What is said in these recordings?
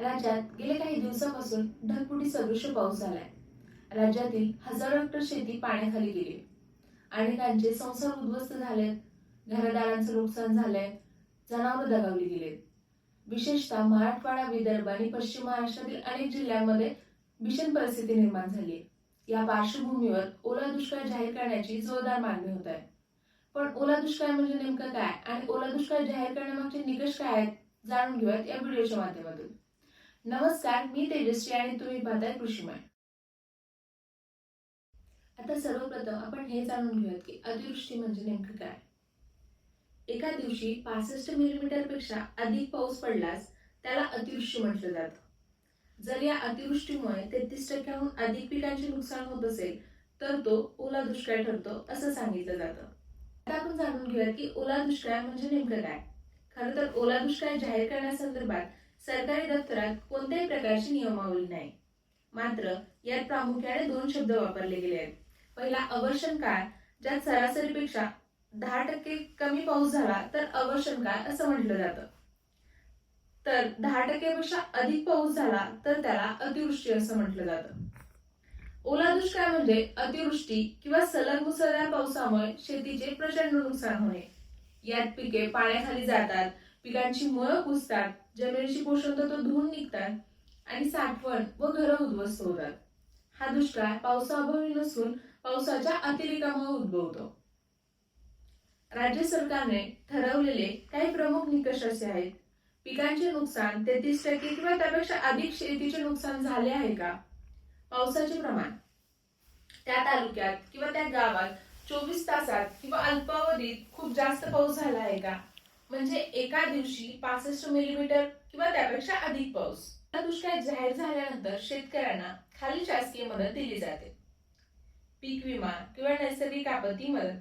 राज्यात गेल्या काही दिवसापासून ढगफुटी सदृश पाऊस झालाय. राज्यातील हजारो हेक्टर शेती पाण्याखाली गेली. अनेकांचे संसार उद्ध्वस्त झालेत. घरदारांचं नुकसान झालंय. जनावरं दगावली गेलेत. विशेषतः मराठवाडा विदर्भ आणि पश्चिम महाराष्ट्रातील अनेक जिल्ह्यांमध्ये भीषण परिस्थिती निर्माण झाली. आहे. या पार्श्वभूमीवर ओला दुष्काळ जाहीर करण्याची जोरदार मागणी होत आहे. पण ओला दुष्काळ म्हणजे नेमकं काय? आणि ओला दुष्काळ जाहीर करण्यामागचे निकष काय आहेत? जाणून घेऊयात या व्हिडिओच्या माध्यमातून. नमस्कार मी तेजस्वी आणि तुम्ही पाहताय कृषीमय आता सर्वप्रथम आपण हे जाणून घेऊयात की अतिवृष्टी म्हणजे नेमकं काय. एका दिवशी पासष्ट मिलीमीटरपेक्षा अधिक पाऊस पडल्यास त्याला अतिवृष्टी म्हटलं जातं. जर या अतिवृष्टीमुळे तेहतीस टक्क्याहून अधिक पिकांचे नुकसान होत असेल तर तो ओला दुष्काळ ठरतो असं सांगितलं जातं. आता आपण जाणून घेऊयात की ओला दुष्काळ म्हणजे नेमकं काय. खरं तर ओला दुष्काळ जाहीर करण्यासंदर्भात सरकारी दप्तरात कोणत्याही प्रकारची नियमावली नाही. मात्र यात प्रामुख्याने दोन शब्द वापरले गेले आहेत. पहिला अवर्षण काळ ज्यात सरासरीपेक्षा दहा टक्के कमी पाऊस झाला तर अवर्षण काळ असं म्हटलं जातं. तर दहा टक्क्यापेक्षा अधिक पाऊस झाला तर त्याला अतिवृष्टी असं म्हटलं जातं. ओला दुष्काळ म्हणजे अतिवृष्टी किंवा सलग मुसळधार पावसामुळे शेतीचे प्रचंड नुकसान होणे. यात पिके पाण्याखाली जातात पिकांची मुळं कुसतात जमिनीची पोषण तत्व धुवून निघतात आणि साठवण व घरं उद्ध्वस्त होतात. हा दुष्काळ पावसाअभावी नसून पावसाच्या अतिरेकामुळे उद्भवतो. राज्य सरकारने ठरवलेले काही प्रमुख निकष असे आहेत. पिकांचे नुकसान तेहतीस टक्के किंवा त्यापेक्षा अधिक शेतीचे नुकसान झाले आहे का? पावसाचे प्रमाण. त्या तालुक्यात किंवा त्या गावात चोवीस तासात किंवा अल्पावधीत खूप जास्त पाऊस झाला आहे का? म्हणजे एका दिवशी पासष्ट मिलीमीटर किंवा त्यापेक्षा अधिक पाऊस. दुष्काळ जाहीर झाल्यानंतर शेतकऱ्यांना खाली शासकीय मदत दिली जाते. पीक विमा किंवा नैसर्गिक आपत्ती मदत.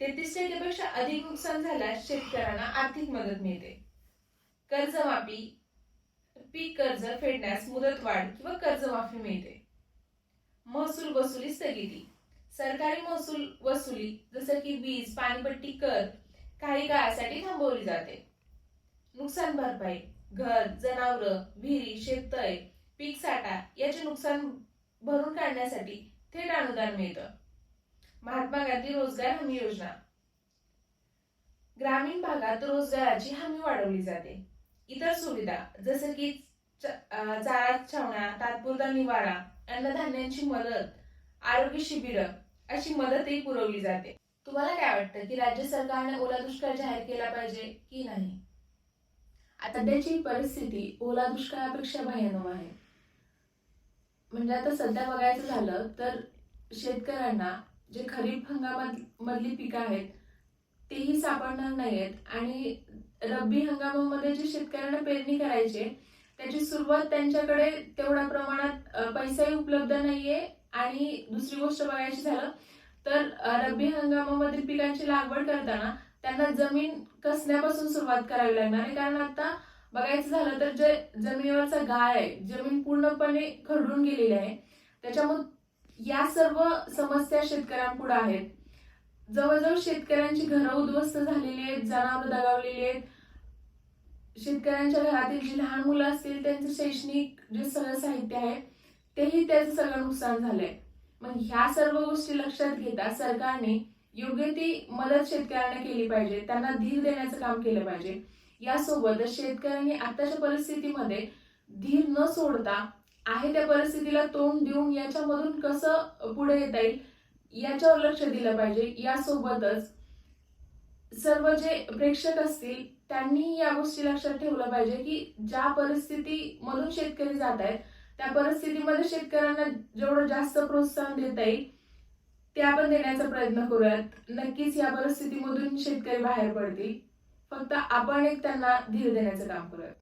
तेहतीस टक्केपेक्षा अधिक नुकसान झाल्यास शेतकऱ्यांना आर्थिक मदत मिळते. कर्जमाफी पीक कर्ज फेडण्यास मुदतवाढ किंवा कर्जमाफी मिळते. महसूल वसुली स्थगिती. सरकारी महसूल वसुली जसं की वीज पाणीपट्टी कर काही काळासाठी थांबवली जाते. नुकसान भरपाई घर जनावर विहिरी शेततळे पीक साठा याचे नुकसान भरून काढण्यासाठी थेट अनुदान मिळतं. महात्मा गांधी रोजगार हमी योजना. ग्रामीण भागात रोजगाराची हमी वाढवली जाते. इतर सुविधा जसं की चारा छावण्या तात्पुरता निवारा अन्नधान्यांची मदत आरोग्य शिबिरं अशी मदतही पुरवली जाते. तुम्हाला काय वाटतं की राज्य सरकारने ओला दुष्काळ जाहीर केला पाहिजे की नाही? आता त्याची परिस्थिती ओला दुष्काळापेक्षा भयानक आहे. म्हणजे आता सध्या बघायचं झालं तर शेतकऱ्यांना जे खरीप हंगामात मधली पिकं आहेत तेही सापडणार नाहीयेत. आणि रब्बी हंगामामध्ये जे शेतकऱ्यांना पेरणी करायचे त्याची सुरुवात त्यांच्याकडे तेवढ्या प्रमाणात पैसाही उपलब्ध नाहीये. आणि दुसरी गोष्ट बघायची झालं तर रब्बी हंगामामधील पिकांची लागवड करताना त्यांना जमीन कसण्यापासून सुरुवात करावी लागणार आहे. कारण आता बघायचं झालं तर जे जमिनीवरचा गाळ आहे जमीन पूर्णपणे खरडून गेलेली आहे. त्याच्यामुळे या सर्व समस्या शेतकऱ्यांपुढे आहेत. जवळजवळ शेतकऱ्यांची घरं उद्ध्वस्त झालेली आहेत जनावर दगावलेली आहेत. शेतकऱ्यांच्या घरातील जी लहान मुलं असतील त्यांचं शैक्षणिक जे सगळं साहित्य आहे तेही त्याचं सगळं नुकसान झालंय. मग ह्या सर्व गोष्टी लक्षात घेता सरकारने योग्य ती मदत शेतकऱ्यांना केली पाहिजे त्यांना धीर देण्याचं काम केलं पाहिजे. यासोबतच शेतकऱ्यांनी आताच्या परिस्थितीमध्ये धीर न सोडता आहे त्या परिस्थितीला तोंड देऊन याच्यामधून कसं पुढे येता येईल याच्यावर लक्ष दिलं पाहिजे. यासोबतच सर्व जे प्रेक्षक असतील त्यांनी या गोष्टी लक्षात ठेवलं पाहिजे की ज्या परिस्थितीमधून शेतकरी जात आहेत त्या परिस्थितीमध्ये शेतकऱ्यांना जेवढं जास्त प्रोत्साहन देता येईल ते आपण देण्याचा प्रयत्न करूयात. नक्कीच या परिस्थितीमधून शेतकरी बाहेर पडतील. फक्त आपण एक त्यांना धीर देण्याचं काम करूयात.